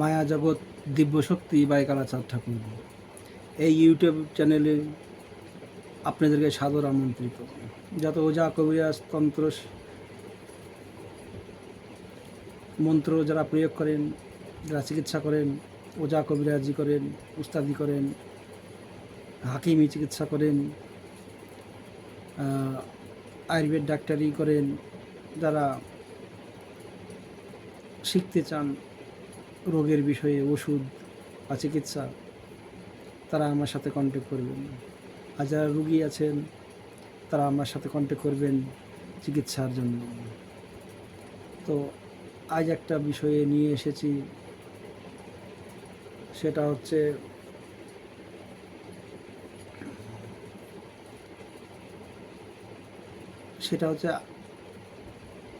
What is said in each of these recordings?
মায়া জগৎ দিব্যশক্তি বাই কালাচাঁদ ঠাকুর। এই ইউটিউব চ্যানেলে আপনাদেরকে সাদর আমন্ত্রিত। যত ওজা কবিরাজ, তন্ত্র, মন্ত্র যারা প্রয়োগ করেন, যারা চিকিৎসা করেন, ওজা কবিরাজি করেন, উস্তাদি করেন, হাকিমি চিকিৎসা করেন আয়ুর্বেদ ডাক্তারি করেন, যারা শিখতে চান রোগের বিষয়ে ওষুধ বা চিকিৎসা, তারা আমার সাথে কন্ট্যাক্ট করবেন। আর যারা রুগী আছেন, তারা আমার সাথে কন্ট্যাক্ট করবেন চিকিৎসার জন্য। তো আজ একটা বিষয়ে নিয়ে এসেছি। সেটা হচ্ছে সেটা হচ্ছে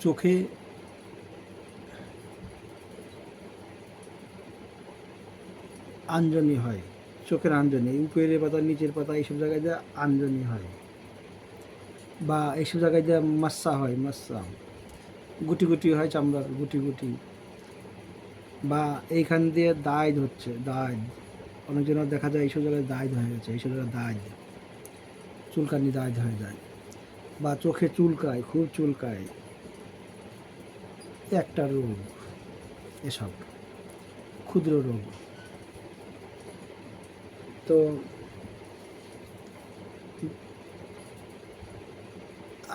চোখে আঞ্জনি হয়, চোখের আঞ্জনি উপরের পাতা, নিচের পাতা, এইসব জায়গায় যে আঞ্জনি হয়। বা এইসব জায়গায় যে মাস্সা হয় মাস্সা গুটি গুটি হয় চামড়ার, গুটি গুটি। বা এইখান দিয়ে দায় হচ্ছে দায় অনেকজনের দেখা যায় এইসব জায়গায় দায় হয়ে গেছে, এইসব জায়গায় দায় চুলকানি দায় হয়ে যায়। বা চোখে চুলকায়, খুব চুলকায়। একটা রোগ, এসব। ক্ষুদ্র রোগ। তো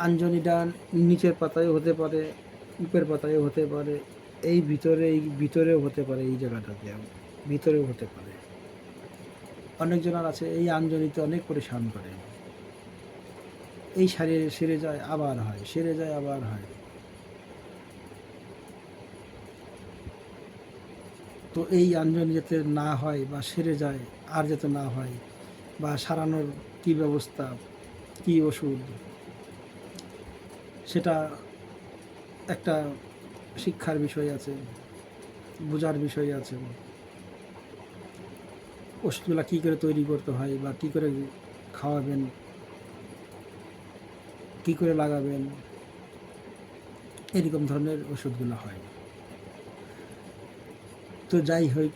আঞ্জনিটা নিচের পাতায় হতে পারে উপের পাতায় হতে পারে, এই ভিতরে, এই ভিতরেও হতে পারে এই জায়গাটাতে, ভিতরেও হতে পারে। অনেকজনের আছে, এই আঞ্জনিতে অনেক পরেশান করে। এই সারে সেরে যায়, আবার হয়, সেরে যায়, আবার হয়। তো এই আঞ্জন যাতে না হয় বা সেরে যায়, আর যাতে না হয় বা সারানোর কী ব্যবস্থা, কী ওষুধ, সেটা একটা শিক্ষার বিষয় আছে, বোঝার বিষয় আছে। ওষুধগুলা কী করে তৈরি করতে হয় বা কী করে খাওয়াবেন, কী করে লাগাবেন, এরকম ধরনের ওষুধগুলো হয়। তো যাই হোক,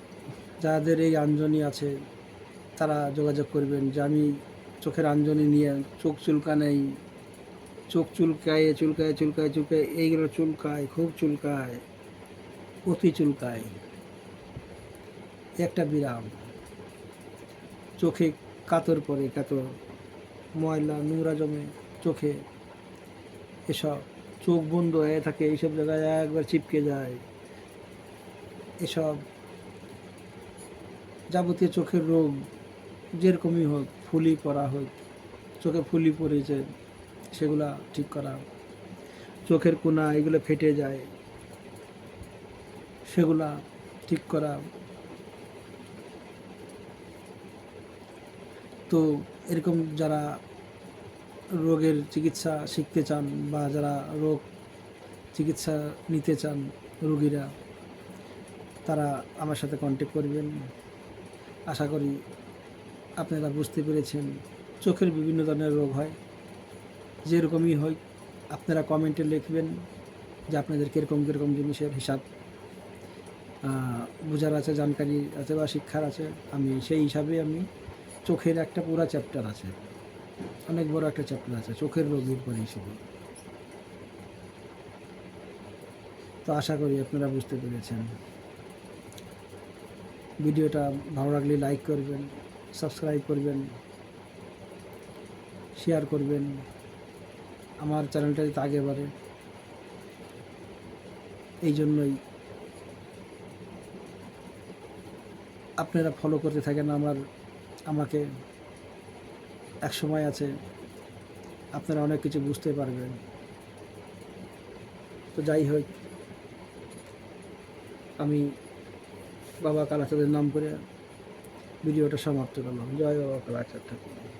যাদের এই আঞ্জনি আছে, তারা যোগাযোগ করবেন যে আমি চোখের আঞ্জনি নিয়ে চোখ চুলকানেই, চোখ চুলকায় চুলকায় চুলকায় চুলকায়, এইগুলো চুলকায়, খুব চুলকায়, অতি চুলকায়। একটা বিরাম। চোখে কাতর পরে কাতর। ময়লা, নোংরা জমে চোখে। এসব চোখ বন্ধ হয়ে থাকে, এইসব জায়গায় একবার চিপকে যায়। এসব যাবতীয় চোখের রোগ যেরকমই হোক, ফুলি পড়া হোক, চোখে ফুলি পড়েছে, সেগুলা ঠিক করা। চোখের কোনা এগুলো ফেটে যায়, সেগুলা ঠিক করা। তো এরকম যারা রোগের চিকিৎসা শিখতে চান বা যারা রোগ চিকিৎসা নিতে চান রোগীরা তারা আমার সাথে কন্ট্যাক্ট করবেন। আশা করি আপনারা বুঝতে পেরেছেন, চোখের বিভিন্ন ধরনের রোগ হয়। যেরকমই হয় আপনারা কমেন্টে লিখবেন যে আপনাদের কীরকম কীরকম জিনিসের হিসাব। বোঝার আছে, জানকারি আছে বা শিক্ষার আছে। আমি সেই হিসাবে আমি চোখের একটা পুরা চ্যাপ্টার আছে। অনেক বড় একটা চ্যাপ্টার আছে, চোখের রোগীর পরে হিসেবে তো আশা করি আপনারা বুঝতে পেরেছেন। ভিডিওটা ভালো লাগলে লাইক করবেন সাবস্ক্রাইব করবেন শেয়ার করবেন। আমার চ্যানেলটা যাতে আগে বাড়ে। এই জন্যই আপনারা ফলো করতে থাকেন আমার, আমাকে। এক সময় আছে, আপনারা অনেক কিছু বুঝতে পারবেন। তো যাই হোক, আমি বাবা কালাচাঁদের নাম করে ভিডিওটা সমাপ্ত করলাম। জয় বাবা কালাচাঁদ ঠাকুর।